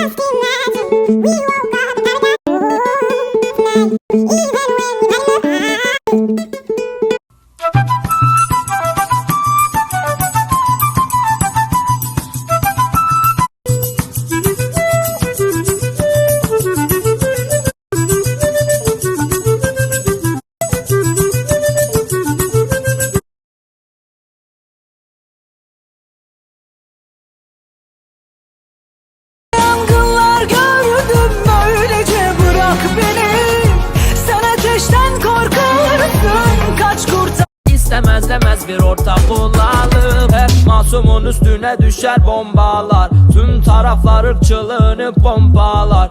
just imagine we bir ortak olalım. Hep masumun üstüne düşer bombalar. Tüm taraflar ırkçılığını pompalar.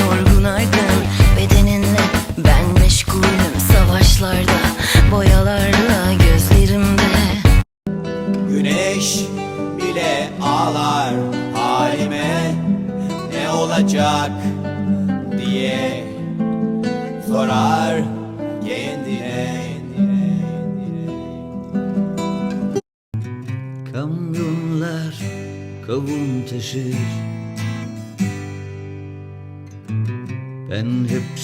Yorgunaydın bedeninle Ben meşgulüm savaşlarda Boyalarla gözlerimde. Güneş bile ağlar olacak diye sorar kendine. Kamyonlar kavun taşır Ben hepsi